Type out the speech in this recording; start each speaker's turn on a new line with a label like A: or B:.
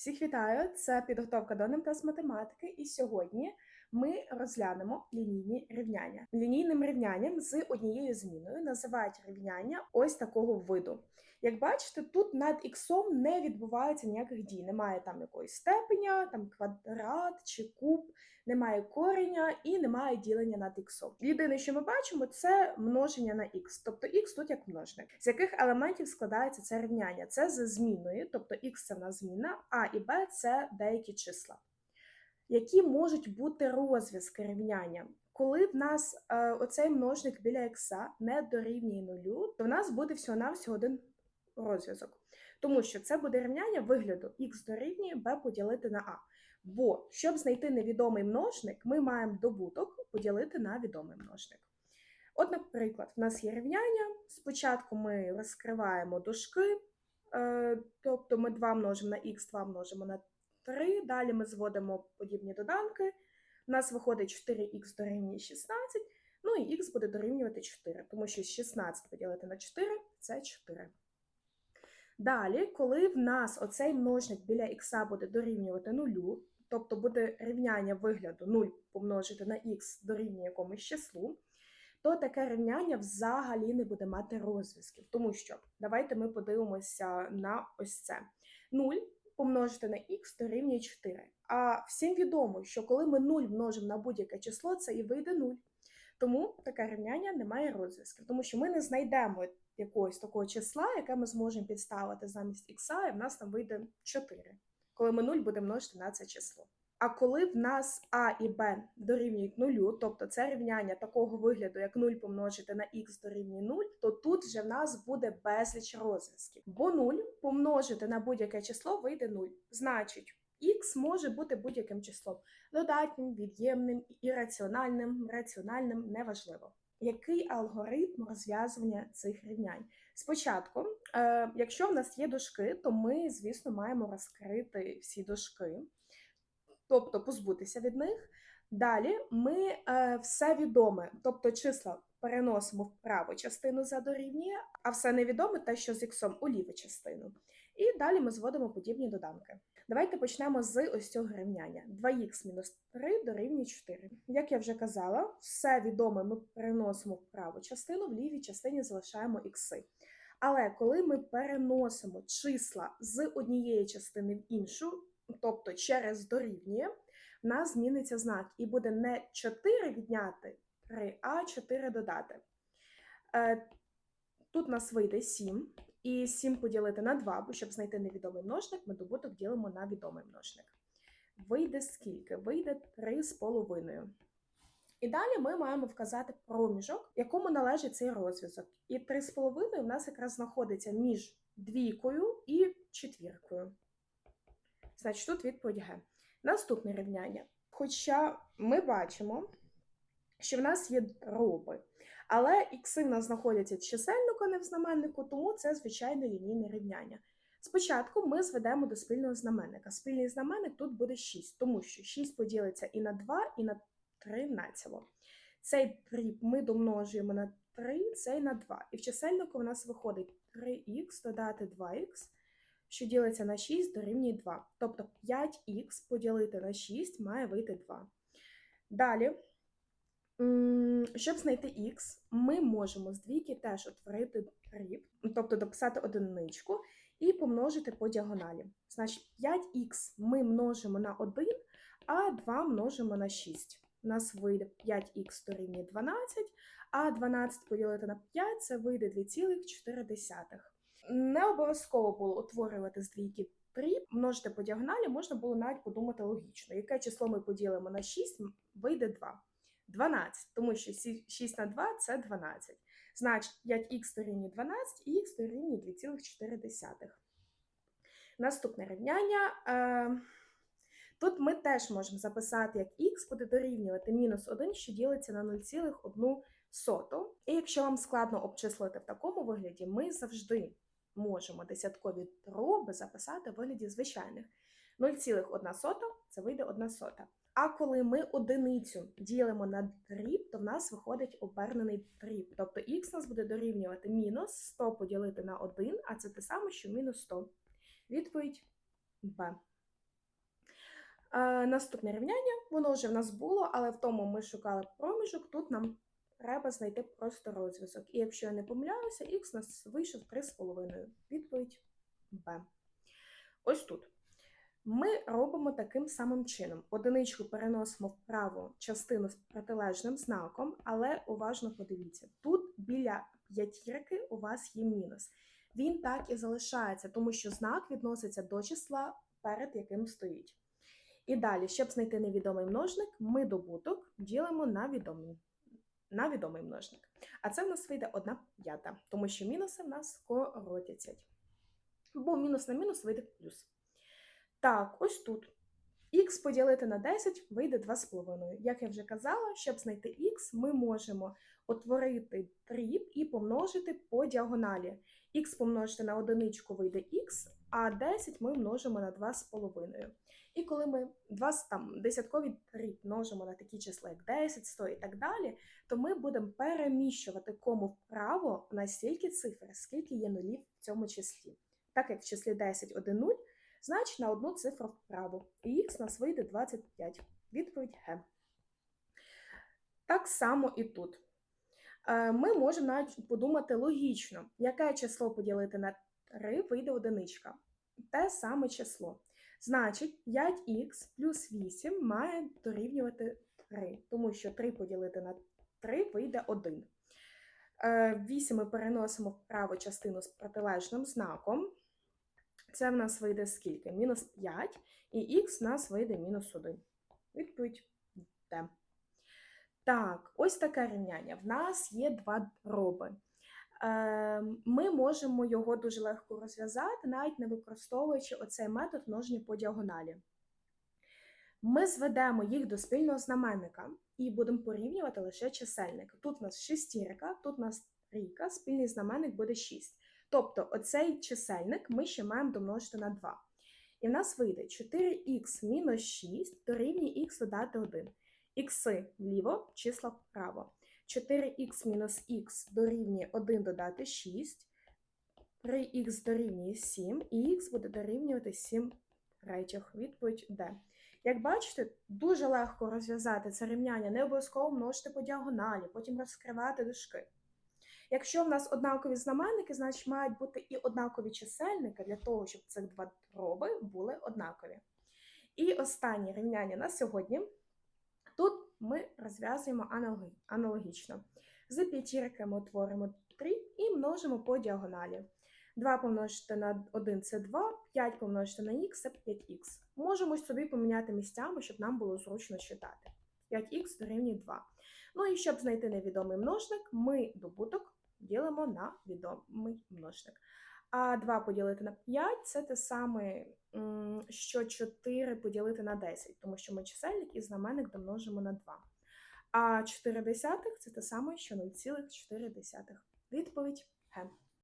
A: Всіх вітаю! Це підготовка до НМТ з математики, і сьогодні ми розглянемо лінійні рівняння. Лінійним рівнянням з однією зміною називають рівняння ось такого виду. Як бачите, тут над іксом не відбувається ніяких дій. Немає там якоїсь степеня, там квадрат чи куб, немає кореня і немає ділення над іксом. Єдине, що ми бачимо, це множення на х, тобто х тут як множник. З яких елементів складається це рівняння? Це з зміною, тобто х це в нас зміна, а і b це деякі числа. Які можуть бути розв'язки рівняння? Коли в нас е, оцей множник біля х не дорівнює нулю, то в нас буде всього-навсього один розв'язок. Тому що це буде рівняння вигляду х дорівнює b поділити на а. Бо щоб знайти невідомий множник, ми маємо добуток поділити на відомий множник. От, наприклад, в нас є рівняння. Спочатку ми розкриваємо дужки, е, тобто ми 2 множимо на х, 2 множимо на 3. Далі ми зводимо подібні доданки. У нас виходить 4х дорівнює 16, ну і х буде дорівнювати 4, тому що 16 поділити на 4 це 4. Далі, коли в нас оцей множник біля х буде дорівнювати нулю, тобто буде рівняння вигляду 0 помножити на х дорівнює якомусь числу, то таке рівняння взагалі не буде мати розв'язків. Тому що давайте ми подивимося на ось це. 0 помножити на х дорівнює 4. А всім відомо, що коли ми 0 множимо на будь-яке число, це і вийде 0. Тому таке рівняння не має розв'язків, тому що ми не знайдемо якогось такого числа, яке ми зможемо підставити замість х, і в нас там вийде 4, коли ми 0 будемо множити на це число. А коли в нас а і b дорівнюють нулю, тобто це рівняння такого вигляду, як 0 помножити на х дорівнює 0, то тут вже в нас буде безліч розв'язків. Бо 0 помножити на будь-яке число вийде 0. Значить, х може бути будь-яким числом додатнім, від'ємним, ірраціональним, раціональним неважливо. Який алгоритм розв'язування цих рівнянь? Спочатку, е, якщо в нас є дужки, то ми, звісно, маємо розкрити всі дужки, тобто позбутися від них. Далі ми е, все відоме, тобто числа переносимо в праву частину за дорівнює, а все невідоме те, що з іксом у ліву частину. І далі ми зводимо подібні доданки. Давайте почнемо з ось цього рівняння. 2х мінус 3 дорівнює 4. Як я вже казала, все відоме ми переносимо в праву частину, в лівій частині залишаємо ікси. Але коли ми переносимо числа з однієї частини в іншу, тобто через дорівнює, в нас зміниться знак, і буде не 4 відняти 3, а 4 додати. Е, Тут у нас вийде 7, і 7 поділити на 2, бо щоб знайти невідомий множник, ми добуток ділимо на відомий множник. Вийде скільки? Вийде 3,5. І далі ми маємо вказати проміжок, якому належить цей розв'язок. І 3,5 в нас якраз знаходиться між двійкою і четвіркою. Значить, тут відповідь Г. Наступне рівняння. Хоча ми бачимо, що в нас є дроби, але ікси в нас знаходяться в чисельнику, не в знаменнику, тому це звичайне лінійне рівняння. Спочатку ми зведемо до спільного знаменника. Спільний знаменник тут буде 6, тому що 6 поділиться і на 2, і на 3 націло. Цей дріб ми домножуємо на 3, цей на 2. І в чисельнику в нас виходить 3х додати 2х, що ділиться на 6 дорівнює 2. Тобто 5х поділити на 6 має вийти 2. Далі. Щоб знайти х, ми можемо з двійки теж утворити дріб, тобто дописати одиничку і помножити по діагоналі. Значить, 5х ми множимо на 1, а 2 множимо на 6. У нас вийде 5х дорівнює 12, а 12 поділити на 5 це вийде 2,4. Не обов'язково було утворювати з двійки дріб, множити по діагоналі, можна було навіть подумати логічно. Яке число ми поділимо на 6, вийде 2. 12, тому що 6 на 2 це 12. Значить, 5х дорівнює 12 і х дорівнює 2,4. Наступне рівняння. Е, Тут ми теж можемо записати, як х буде дорівнювати мінус 1, що ділиться на 0,1. І якщо вам складно обчислити в такому вигляді, ми завжди можемо десяткові дроби записати в вигляді звичайних. 0,1 це вийде 1 сота. А коли ми одиницю ділимо на дріб, то в нас виходить обернений дріб. Тобто х нас буде дорівнювати мінус 100 поділити на 1, а це те саме, що мінус 100. Відповідь Б. Е, наступне рівняння, воно вже в нас було, але в тому ми шукали проміжок, тут нам треба знайти просто розв'язок. І якщо я не помиляюся, х нас вийшов 3,5. Відповідь Б. Ось тут. Ми робимо таким самим чином. Одиничку переносимо в праву частину з протилежним знаком, але уважно подивіться, тут біля п'ятірки у вас є мінус. Він так і залишається, тому що знак відноситься до числа, перед яким стоїть. І далі, щоб знайти невідомий множник, ми добуток ділимо на відомий, на відомий множник. А це в нас вийде 1 п'ята, тому що мінуси в нас коротяться. Бо мінус на мінус вийде плюс. Так, ось тут. Х поділити на 10 вийде 2,5. Як я вже казала, щоб знайти х, ми можемо утворити дріб і помножити по діагоналі. Х помножити на одиничку вийде х, а 10 ми множимо на 2,5. І коли ми два там, десяткові дріб множимо на такі числа, як 10, 100 і так далі, то ми будемо переміщувати кому вправо на стільки цифр, скільки є нулів в цьому числі. Так як в числі 10 1 0, значить на одну цифру вправо. І х нас вийде 25. Відповідь Г. Так само і тут. Е, Ми можемо навіть подумати логічно, яке число поділити на 3 вийде одиничка. Те саме число. Значить, 5х плюс 8 має дорівнювати 3, тому що 3 поділити на 3 вийде 1. 8 ми переносимо в праву частину з протилежним знаком. Це в нас вийде скільки? Мінус 5, і х в нас вийде мінус 1. Відповідь Д. Так, ось таке рівняння. В нас є два дроби. Е, Ми можемо його дуже легко розв'язати, навіть не використовуючи оцей метод множення по діагоналі. Ми зведемо їх до спільного знаменника і будемо порівнювати лише чисельник. Тут у нас шестірка, тут у нас трійка, спільний знаменник буде 6. Тобто оцей чисельник ми ще маємо домножити на 2. І в нас вийде 4х мінус 6 дорівнює х додати 1. Ікси вліво, числа вправо. 4х мінус х дорівнює 1 додати 6, 3х дорівнює 7, і х буде дорівнювати 7 третіх. Відповідь Д. Як бачите, дуже легко розв'язати це рівняння, не обов'язково множити по діагоналі, потім розкривати дужки. Якщо в нас однакові знаменники, значить мають бути і однакові чисельники для того, щоб цих два дроби були однакові. І останнє рівняння на сьогодні. Тут ми розв'язуємо аналогічно. За п'ятірки ми утворимо 3 і множимо по діагоналі. 2 помножити на 1 це 2, 5 помножити на х це 5х. Можемо собі поміняти місцями, щоб нам було зручно читати. 5х дорівнює 2. Ну і щоб знайти невідомий множник, ми добуток ділимо на відомий множник. А 2 поділити на 5 це те саме, що 4 поділити на 10, тому що ми чисельник і знаменник домножимо на 2. А 4 десятих це те саме, що 0,4. Відповідь Г.